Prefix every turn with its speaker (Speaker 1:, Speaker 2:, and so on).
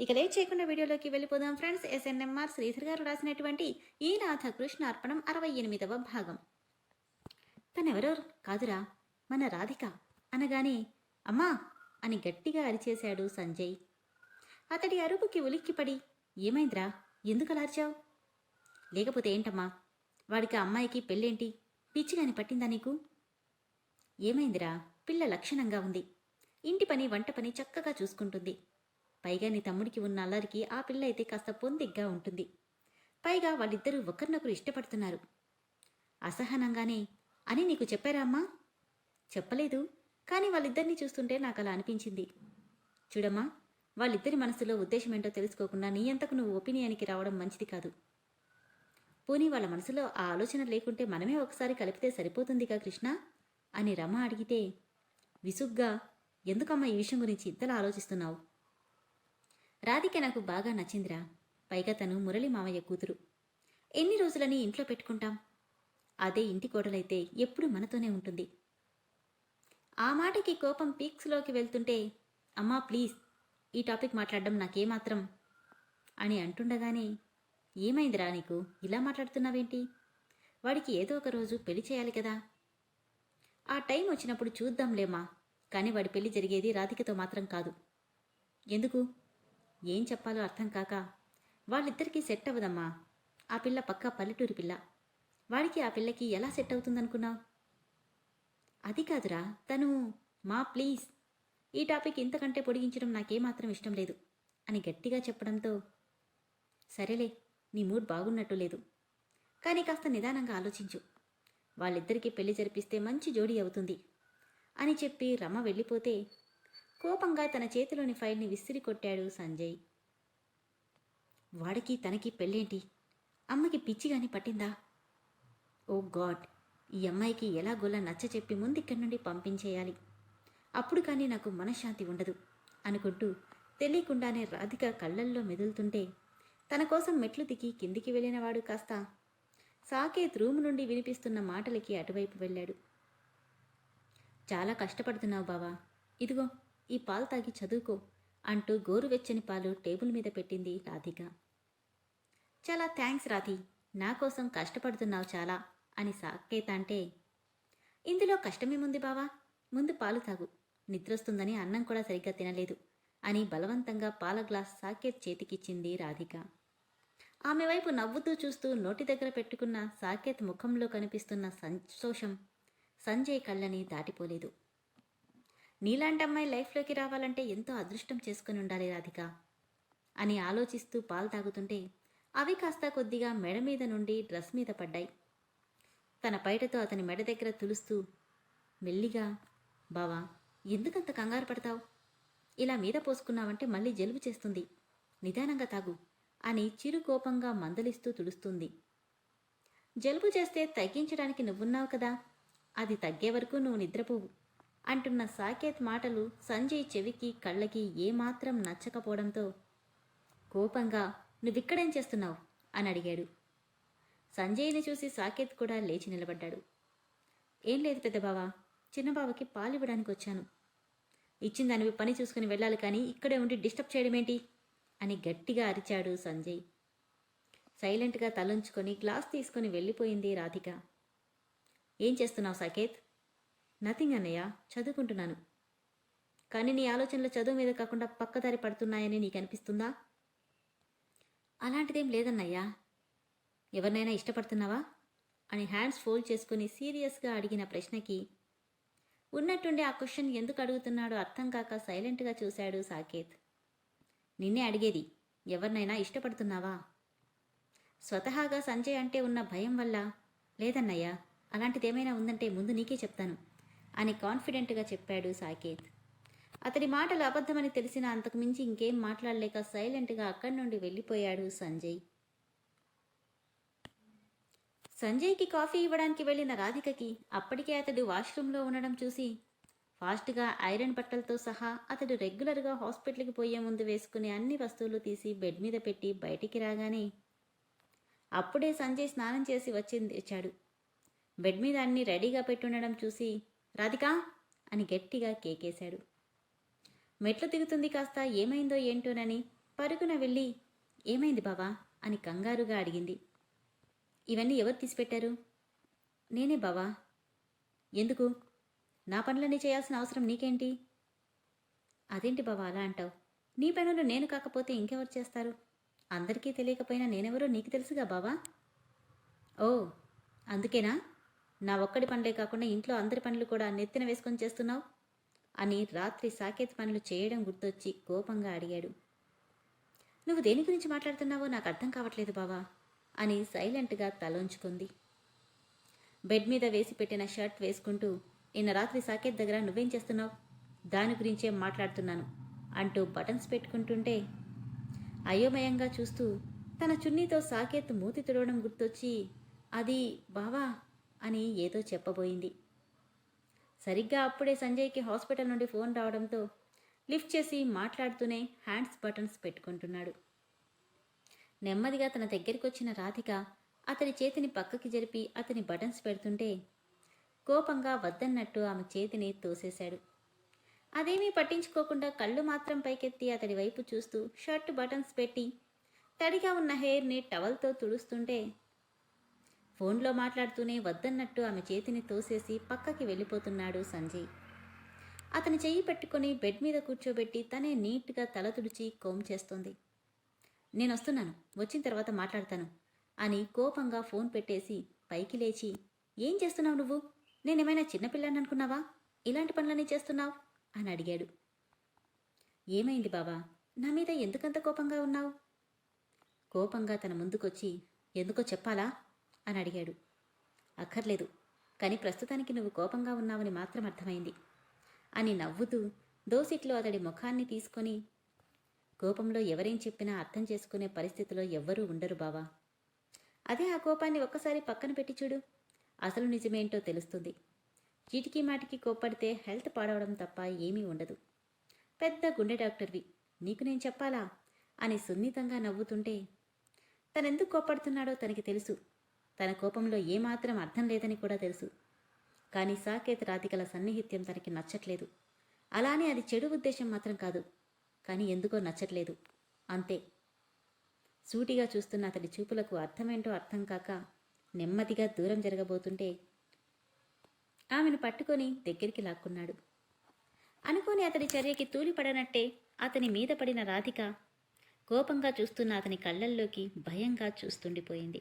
Speaker 1: ఇక లేట్ చేయకుండా వీడియోలోకి వెళ్ళిపోదాం ఫ్రెండ్స్. ఎస్ఎన్ఎంఆర్ శ్రీధర్ గారు రాసినటువంటి ఈ నాథ కృష్ణ అర్పణం అరవై ఎనిమిదవ భాగం. తనెవరో కాదురా మన రాధిక అనగానే అమ్మా అని గట్టిగా అరిచేశాడు సంజయ్. అతడి అరుపుకి ఉలిక్కిపడి ఏమైందిరా ఎందుకు అలార్చావు లేకపోతే ఏంటమ్మా వాడికి ఆ అమ్మాయికి పెళ్ళేంటి? పిచ్చిగాని పట్టిందా నీకు? ఏమైందిరా పిల్ల లక్షణంగా ఉంది. ఇంటి పని వంట పని చక్కగా చూసుకుంటుంది. పైగా నీ తమ్ముడికి ఉన్న అల్లరికి ఆ పిల్ల అయితే కాస్త పొందిగ్గా ఉంటుంది. పైగా వాళ్ళిద్దరూ ఒకరినొకరు ఇష్టపడుతున్నారు. అసహనంగానే అని నీకు చెప్పారా అమ్మా? చెప్పలేదు. కానీ వాళ్ళిద్దరినీ చూస్తుంటే నాకు అలా అనిపించింది. చూడమ్మా వాళ్ళిద్దరి మనసులో ఉద్దేశం ఏంటో తెలుసుకోకుండా నీ అంతకు నువ్వు ఒపీనియన్కి రావడం మంచిది కాదు. పోనీ వాళ్ళ మనసులో ఆ ఆలోచన లేకుంటే మనమే ఒకసారి కలిపితే సరిపోతుందిగా కృష్ణ? అని రమ అడిగితే విసుగ్గా? ఎందుకమ్మా ఈ విషయం గురించి ఇంతలా ఆలోచిస్తున్నావు? రాధిక నాకు బాగా నచ్చిందిరా. పైగా తను మురళి మామయ్య కూతురు. ఎన్ని రోజులని ఇంట్లో పెట్టుకుంటాం? అదే ఇంటి కోడలైతే ఎప్పుడు మనతోనే ఉంటుంది. ఆ మాటకి కోపం పీక్స్లోకి వెళ్తుంటే అమ్మా ప్లీజ్ ఈ టాపిక్ మాట్లాడడం నాకేమాత్రం అని అంటుండగానే ఏమైందిరా నీకు? ఇలా మాట్లాడుతున్నావేంటి? వాడికి ఏదో ఒక రోజు పెళ్ళి చేయాలి కదా. ఆ టైం వచ్చినప్పుడు చూద్దాంలేమా కానీ వాడి పెళ్ళి జరిగేది రాధికతో మాత్రం కాదు. ఎందుకు? ఏం చెప్పాలో అర్థం కాక వాళ్ళిద్దరికీ సెట్ అవ్వదమ్మా. ఆ పిల్ల పక్కా పల్లెటూరి పిల్ల. వాడికి ఆ పిల్లకి ఎలా సెట్ అవుతుందనుకున్నావు? అది కాదురా తను మా ప్లీజ్. ఈ టాపిక్ ఇంతకంటే పొడిగించడం నాకేమాత్రం ఇష్టం లేదు అని గట్టిగా చెప్పడంతో సరేలే నీ మూడ్ బాగున్నట్టు లేదు. కానీ కాస్త నిదానంగా ఆలోచించు. వాళ్ళిద్దరికీ పెళ్ళి జరిపిస్తే మంచి జోడీ అవుతుంది అని చెప్పి రమ వెళ్ళిపోతే కోపంగా తన చేతిలోని ఫైల్ని విసిరి కొట్టాడు సంజయ్. వాడికి తనకి పెళ్ళేంటి? అమ్మకి పిచ్చిగాని పట్టిందా? Oh god! ఈ అమ్మాయికి ఎలాగోలా నచ్చ చెప్పి ముందిక్కడి నుండి పంపించేయాలి. అప్పుడు కానీ నాకు మనశ్శాంతి ఉండదు అనుకుంటూ తెలియకుండానే రాధిక కళ్ళల్లో మెదులుతుంటే తన కోసం మెట్లు దిగి కిందికి వెళ్ళినవాడు కాస్త సాకేత్ రూమ్ నుండి వినిపిస్తున్న మాటలకి అటువైపు వెళ్ళాడు. చాలా కష్టపడుతున్నావు బావా. ఇదిగో ఈ పాలు తాగి చదువుకో అంటూ గోరువెచ్చని పాలు టేబుల్ మీద పెట్టింది రాధిక. చాలా థ్యాంక్స్ రాధి నా కోసం కష్టపడుతున్నావు చాలా అని సాకేత అంటే ఇందులో కష్టమేముంది బావా? ముందు పాలు తాగు నిద్రొస్తుందని అన్నం కూడా సరిగ్గా తినలేదు అని బలవంతంగా పాల గ్లాస్ సాకేత్ చేతికిచ్చింది రాధిక. ఆమె వైపు నవ్వుతూ చూస్తూ నోటి దగ్గర పెట్టుకున్న సాకేత్ ముఖంలో కనిపిస్తున్న సంతోషం సంజయ్ కళ్ళని దాటిపోలేదు. నీలాంటి అమ్మాయి లైఫ్లోకి రావాలంటే ఎంతో అదృష్టం చేసుకుని ఉండాలి రాధిక అని ఆలోచిస్తూ పాలు తాగుతుంటే అవి కాస్త కొద్దిగా మెడ మీద నుండి డ్రెస్ మీద పడ్డాయి. తన పైటతో అతని మెడ దగ్గర తులుస్తూ మెల్లిగా బావా ఎందుకంత కంగారు పడతావు? ఇలా మీద పోసుకున్నావంటే మళ్ళీ జలుబు చేస్తుంది. నిదానంగా తాగు అని చిరు కోపంగా మందలిస్తూ తుడుస్తుంది. జలుబు చేస్తే తగ్గించడానికి నువ్వున్నావు కదా అది తగ్గే వరకు నువ్వు నిద్రపోవు. అంటున్న సాకేత్ మాటలు సంజయ్ చెవికి కళ్ళకి ఏమాత్రం నచ్చకపోవడంతో కోపంగా నువ్విక్కడేం చేస్తున్నావు? అని అడిగాడు. సంజయ్ని చూసి సాకేత్ కూడా లేచి నిలబడ్డాడు. ఏం లేదు పెద్దబావా చిన్నబావకి పాలివ్వడానికి వచ్చాను. ఇచ్చిందానివి పని చూసుకుని వెళ్ళాలి కానీ ఇక్కడే ఉండి డిస్టర్బ్ చేయడమేంటి? అని గట్టిగా అరిచాడు సంజయ్. సైలెంట్గా తలంచుకొని గ్లాస్ తీసుకొని వెళ్ళిపోయింది రాధిక. ఏం చేస్తున్నావు సాకేత్? నథింగ్ అన్నయ్య చదువుకుంటున్నాను. కానీ నీ ఆలోచనలు చదువు మీద కాకుండా పక్కదారి పడుతున్నాయని నీకు అనిపిస్తుందా? అలాంటిదేం లేదన్నయ్యా. ఎవరినైనా ఇష్టపడుతున్నావా? అని హ్యాండ్స్ ఫోల్డ్ చేసుకుని సీరియస్గా అడిగిన ప్రశ్నకి ఉన్నట్టుండి ఆ క్వశ్చన్ ఎందుకు అడుగుతున్నాడో అర్థం కాక సైలెంట్గా చూశాడు సాకేత్. నిన్నే అడిగేది ఎవరినైనా ఇష్టపడుతున్నావా? స్వతహాగా సంజయ్ అంటే ఉన్న భయం వల్ల లేదన్నయ్యా. అలాంటిదేమైనా ఉందంటే ముందు నీకే చెప్తాను. అని కాన్ఫిడెంట్గా చెప్పాడు సాకేత్. అతడి మాటలు అబద్ధమని తెలిసిన అంతకు మించి ఇంకేం మాట్లాడలేక సైలెంట్గా అక్కడి నుండి వెళ్ళిపోయాడు సంజయ్. సంజయ్కి కాఫీ ఇవ్వడానికి వెళ్ళిన రాధికకి అప్పటికే అతడు వాష్రూంలో ఉండడం చూసి ఫాస్ట్గా ఐరన్ బట్టలతో సహా అతడు రెగ్యులర్గా హాస్పిటల్కి పోయే ముందు వేసుకునే అన్ని వస్తువులు తీసి బెడ్ మీద పెట్టి బయటికి రాగానే అప్పుడే సంజయ్ స్నానం చేసి వచ్చింది తెచ్చాడు బెడ్ మీద అన్ని రెడీగా పెట్టుండడం చూసి రాధిక అని గట్టిగా కేకేశాడు. మెట్లు దిగుతుంది కాస్త ఏమైందో ఏంటోనని పరుగున వెళ్ళి ఏమైంది బావా అని కంగారుగా అడిగింది. ఇవన్నీ ఎవరు తీసిపెట్టారు? నేనే బావా. ఎందుకు? నా పనులన్నీ చేయాల్సిన అవసరం నీకేంటి? అదేంటి బావా అలా అంటావు? నీ పనులు నేను కాకపోతే ఇంకెవరు చేస్తారు? అందరికీ తెలియకపోయినా నేనెవరో నీకు తెలుసుగా బావా? ఓ అందుకేనా? నా ఒక్కడి పనులే కాకుండా ఇంట్లో అందరి పనులు కూడా నెత్తిన వేసుకొని చేస్తున్నావు? అని రాత్రి సాకేత్ పనులు చేయడం గుర్తొచ్చి కోపంగా అడిగాడు. నువ్వు దేని గురించి మాట్లాడుతున్నావో నాకు అర్థం కావట్లేదు బావా అని సైలెంట్గా తలోంచుకుంది. బెడ్ మీద వేసి పెట్టిన షర్ట్ వేసుకుంటూ నిన్న రాత్రి సాకేత్ దగ్గర నువ్వేం చేస్తున్నావు? దాని గురించే మాట్లాడుతున్నాను అంటూ బటన్స్ పెట్టుకుంటుంటే అయోమయంగా చూస్తూ తన చున్నీతో సాకేత్ మూతి తుడవడం గుర్తొచ్చి అది బావా అని ఏదో చెప్పబోయింది. సరిగ్గా అప్పుడే సంజయ్కి హాస్పిటల్ నుండి ఫోన్ రావడంతో లిఫ్ట్ చేసి మాట్లాడుతూనే హ్యాండ్స్ బటన్స్ పెట్టుకుంటున్నాడు. నెమ్మదిగా తన దగ్గరికి వచ్చిన రాధిక అతని చేతిని పక్కకి జరిపి అతని బటన్స్ పెడుతుంటే కోపంగా వద్దన్నట్టు ఆమె చేతిని తోసేశాడు. అదేమీ పట్టించుకోకుండా కళ్ళు మాత్రం పైకెత్తి అతడి వైపు చూస్తూ షర్ట్ బటన్స్ పెట్టి తడిగా ఉన్న హెయిర్ని టవల్తో తుడుస్తుంటే ఫోన్లో మాట్లాడుతూనే వద్దన్నట్టు ఆమె చేతిని తోసేసి పక్కకి వెళ్ళిపోతున్నాడు సంజయ్. అతని చెయ్యి పెట్టుకొని బెడ్ మీద కూర్చోబెట్టి తనే నీట్గా తల తుడిచి కోమ్ చేస్తోంది. నేను వస్తున్నాను వచ్చిన తర్వాత మాట్లాడతాను అని కోపంగా ఫోన్ పెట్టేసి పైకి లేచి ఏం చేస్తున్నావు నువ్వు? నేనేమైనా చిన్నపిల్లని అనుకున్నావా? ఇలాంటి పనులన్నీ చేస్తున్నావు? అని అడిగాడు. ఏమైంది బావా? నా మీద ఎందుకంత కోపంగా ఉన్నావు? కోపంగా తన ముందుకొచ్చి ఎందుకో చెప్పాలా? అని అడిగాడు. అక్కర్లేదు కానీ ప్రస్తుతానికి నువ్వు కోపంగా ఉన్నావని మాత్రం అర్థమైంది అని నవ్వుతూ దోసిట్లో అతడి ముఖాన్ని తీసుకొని కోపంలో ఎవరేం చెప్పినా అర్థం చేసుకునే పరిస్థితిలో ఎవ్వరూ ఉండరు బావా. అదే ఆ కోపాన్ని ఒక్కసారి పక్కన పెట్టి చూడు అసలు నిజమేంటో తెలుస్తుంది. చీటికి మాటికి కోప్పడితే హెల్త్ పాడవడం తప్ప ఏమీ ఉండదు. పెద్ద గుండె డాక్టర్వి నీకు నేను చెప్పాలా? అని సున్నితంగా నవ్వుతుంటే తనెందుకు కోప్పడుతున్నాడో తనకి తెలుసు. తన కోపంలో ఏమాత్రం అర్థం లేదని కూడా తెలుసు. కానీ సాకేత్ రాధికల సన్నిహిత్యం తనకి నచ్చట్లేదు. అలానే అది చెడు ఉద్దేశం మాత్రం కాదు. కానీ ఎందుకో నచ్చట్లేదు. అంతే. సూటిగా చూస్తున్న అతడి చూపులకు అర్థమేంటో అర్థం కాక నెమ్మదిగా దూరం జరగబోతుంటే ఆమెను పట్టుకొని దగ్గరికి లాక్కున్నాడు. అనుకోని అతడి చర్యకి తూలిపడనట్టే అతని మీద పడిన రాధిక కోపంగా చూస్తున్న అతని కళ్ళల్లోకి భయంగా చూస్తుండిపోయింది.